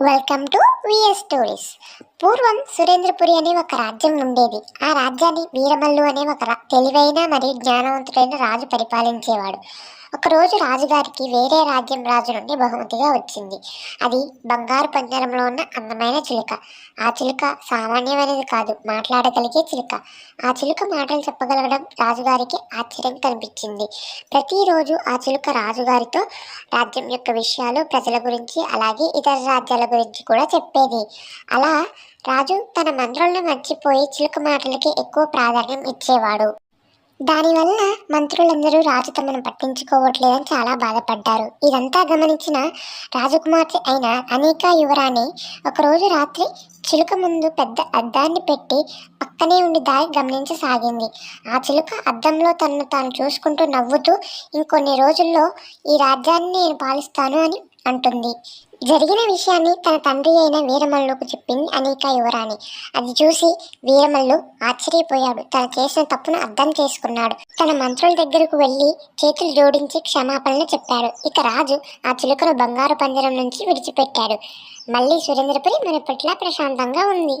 Welcome to VS Stories. పూర్వం సురేంద్రపురి అనే ఒక రాజ్యం ఉండేది. ఆ రాజ్యాన్ని వీరమల్లు అనే ఒక తెలివైన మరియు జ్ఞానవంతుడైన రాజు పరిపాలించేవాడు. ఒకరోజు రాజుగారికి వేరే రాజ్యం రాజు నుండి బహుమతిగా వచ్చింది. అది బంగారు పంజరంలో ఉన్న అందమైన చిలుక. ఆ చిలుక సామాన్యమైనది కాదు మాట్లాడగలిగే చిలుక. ఆ చిలుక మాటలు చెప్పగలగడం రాజుగారికి ఆశ్చర్యం కనిపించింది. ప్రతిరోజు ఆ చిలుక రాజుగారితో రాజ్యం యొక్క విషయాలు ప్రజల గురించి అలాగే ఇతర రాజ్యాల గురించి కూడా చెప్పేది. అలా రాజు తన మంత్రులను మర్చిపోయి చిలుక మాటలకి ఎక్కువ ప్రాధాన్యం ఇచ్చేవాడు. దానివల్ల మంత్రులందరూ రాజు తమను పట్టించుకోవట్లేదని చాలా బాధపడ్డారు. ఇదంతా గమనించిన రాజకుమార్తె అయిన అనేక యువరాణి ఒకరోజు రాత్రి చిలుక ముందు పెద్ద అద్దాన్ని పెట్టి పక్కనే ఉండి దారి గమనించసాగింది. ఆ చిలుక అద్దంలో తనను తాను చూసుకుంటూ నవ్వుతూ ఇంకొన్ని రోజుల్లో ఈ రాజ్యాన్ని నేను పాలిస్తాను అని అంటుంది. జరిగిన విషయాన్ని తన తండ్రి అయిన వీరమల్లుకు చెప్పింది అనేక యువరాణి. అది చూసి వీరమల్లు ఆశ్చర్యపోయాడు. తను చేసిన తప్పును అర్థం చేసుకున్నాడు. తన మంత్రుల దగ్గరకు వెళ్ళి చేతులు జోడించి క్షమాపణలు చెప్పాడు. ఇక రాజు ఆ చిలుకను బంగారు పంజరం నుంచి విడిచిపెట్టాడు. మళ్ళీ సురేంద్రపురి మునుపట్ల ప్రశాంతంగా ఉంది.